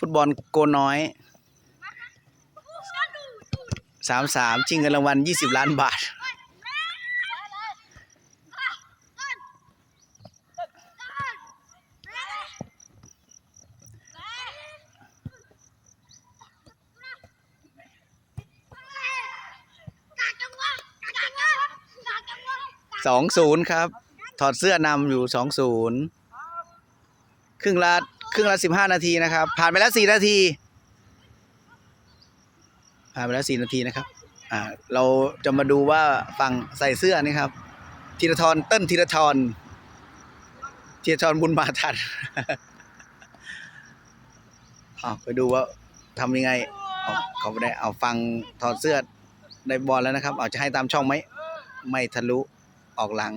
ฟุตบอลโกน้อยสามสามชิงเงินรางวัลยี่สิบล้านบาท สองศูนย์ครับ ถอดเสื้อนำอยู่สองศูนย์ครึ่งละ ครึ่งละสิบห้านาทีนะครับ ผ่านไปแล้วสี่นาที ผ่านไปแล้วสี่นาทีนะครับ อ่า เราจะมาดูว่าฝั่งใส่เสื้อนี่ครับธีรทรเต้นธีรทรธีรทรบุญมาทันเอาไปดูว่าทำยังไงเขาไปได้เอาฟังถอดเสื้อได้บอลแล้วนะครับ เอาจะให้ตามช่องไหมไม่ทะลุออกหลัง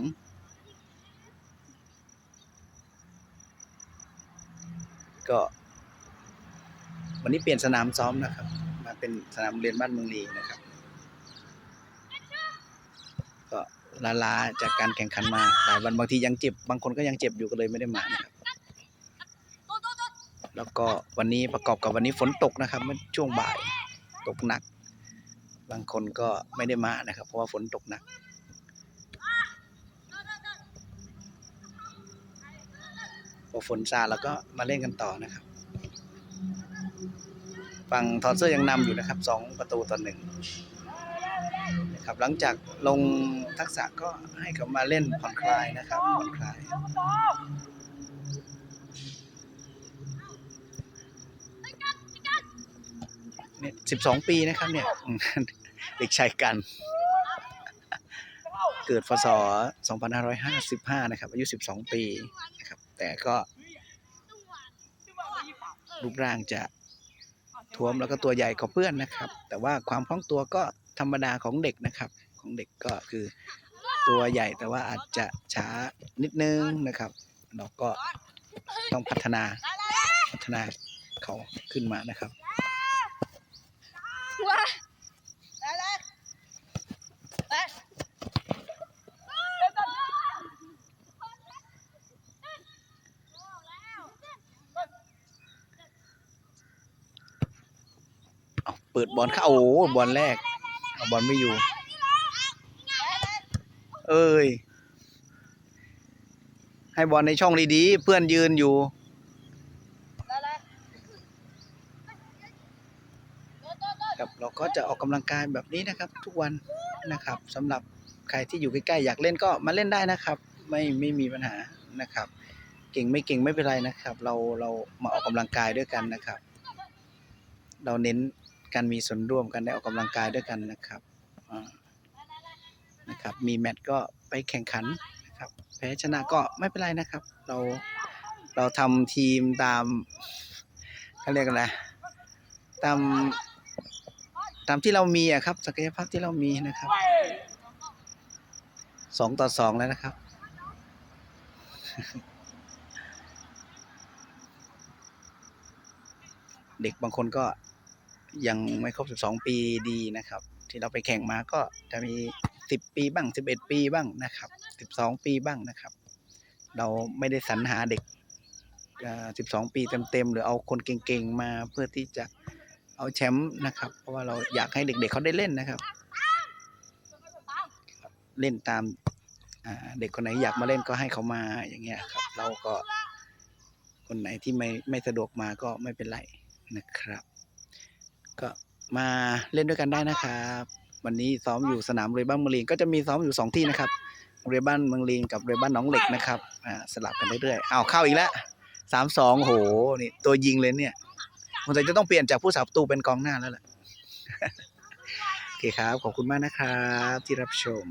ก็ วันนี้เปลี่ยนสนามซ้อมนะครับ มาเป็นสนามเรียนบ้านเมืองลีนะครับ ก็ลาลาๆจากการแข่งขันมาหลายวันบางทียังเจ็บบางคนก็ยังเจ็บอยู่ก็เลยไม่ได้มานะครับแล้วก็วันนี้ประกอบกับวันนี้ฝนตกนะครับเมื่อช่วงบ่ายตกหนัก บางคนก็ไม่ได้มานะครับ เพราะว่าฝนตกหนัก พอฝนซาแล้วก็มาเล่นกันต่อนะครับฝั่งถอดเสื้อยังนำอยู่นะครับสองประตูต่อหนึ่งนะครับหลังจากลงทักษะก็ให้เขามาเล่นผ่อนคลายนะครับผ่อนคลายเนี่ยสิบสองปีนะครับเนี่ยเด็กชายกัน เกิดพศ2555 นะครับ อายุ 12 ปีนะครับ แต่ก็รูปร่างจะท้วมแล้วก็ตัวใหญ่กว่าเพื่อนนะครับ แต่ว่าความคล่องตัวก็ธรรมดาของเด็กนะครับ ของเด็กก็คือตัวใหญ่แต่ว่าอาจจะช้านิดนึงนะครับ เราก็ต้องพัฒนาพัฒนาเขาขึ้นมานะครับ เปิดบอลเข้าโอ้บอลแรกเอาบอลไม่อยู่ เอ้ย ให้บอลในช่องดีๆเพื่อนยืนอยู่ครับเราก็จะออกกำลังกายแบบนี้นะครับ ทุกวันนะครับสำหรับใครที่อยู่ใกล้ๆอยากเล่นก็มาเล่นได้นะครับ ไม่ไม่มีปัญหานะครับ เก่งไม่เก่งไม่เป็นไรนะครับ เราเรามาออกกำลังกายด้วยกันนะครับ เราเน้น การมีส่วนร่วมกันได้ออกกำลังกายด้วยกันนะครับนะครับมีแมตช์ก็ไปแข่งขันนะครับแพ้ชนะก็ไม่เป็นไรนะครับ เราเราทำทีมตามเขาเรียกอะไรตามตามที่เรามีอะครับศักยภาพที่เรามีนะครับสองต่อสองแล้วนะครับเด็กบางคนก็ ยังไม่ครบ 12 ปีดีนะครับ ที่เราไปแข่งมาก็จะมี 10 ปีบ้าง 11 ปีบ้างนะครับ 12 ปีบ้างนะครับ เราไม่ได้สรรหาเด็กอ่อ12 ปีเต็มๆหรือเอาคนเก่งๆมาเพื่อที่จะเอาแชมป์นะครับ เพราะว่าเราอยากให้เด็กๆเขาได้เล่นนะครับ เล่นตามเด็กคนไหนอยากมาเล่นก็ให้เขามาอย่างเงี้ยครับ เราก็คนไหนที่ไม่ไม่สะดวกมาก็ไม่เป็นไรนะครับ ก็มาเล่นด้วยกันได้นะครับ วันนี้ซ้อมอยู่สนามเรยบ้านเมืองลีนก็จะมีซ้อมอยู่สองที่นะครับเรยบ้านเมืองลีนกับเรยบ้านน้องเหล็กนะครับอ่าสลับกันเรื่อยๆอ้าวเข้าอีกแล้วสามสองโหนี่ตัวยิงเลยเนี่ยมันจะต้องเปลี่ยนจากผู้สาประตูเป็นกองหน้าแล้วแหละโอเคครับ ขอบคุณมากนะครับที่รับชม